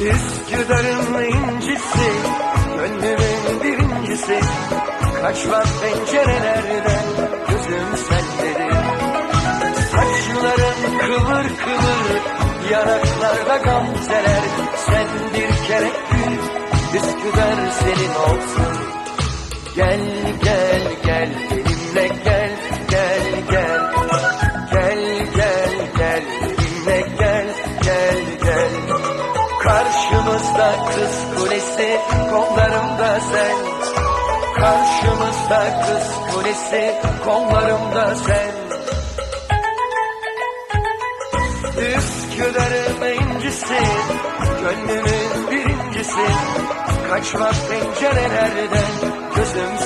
Üsküdar'ın incisi Gönlümün birincisi. Kaçmaz pencerelerden Gözüm sendedir Saçların kıvır kıvır Yanaklarda gamzeler. Sen bir kere gül Üsküdar senin olsun. Gel gel gel benimle gel. Karşımızda kız kulesi kollarımda sen. Karşımızda kız kulesi kollarımda sen. Üsküdar'ın incisi Gönlümün birincisi. Kaçma pencerelerden Gözüm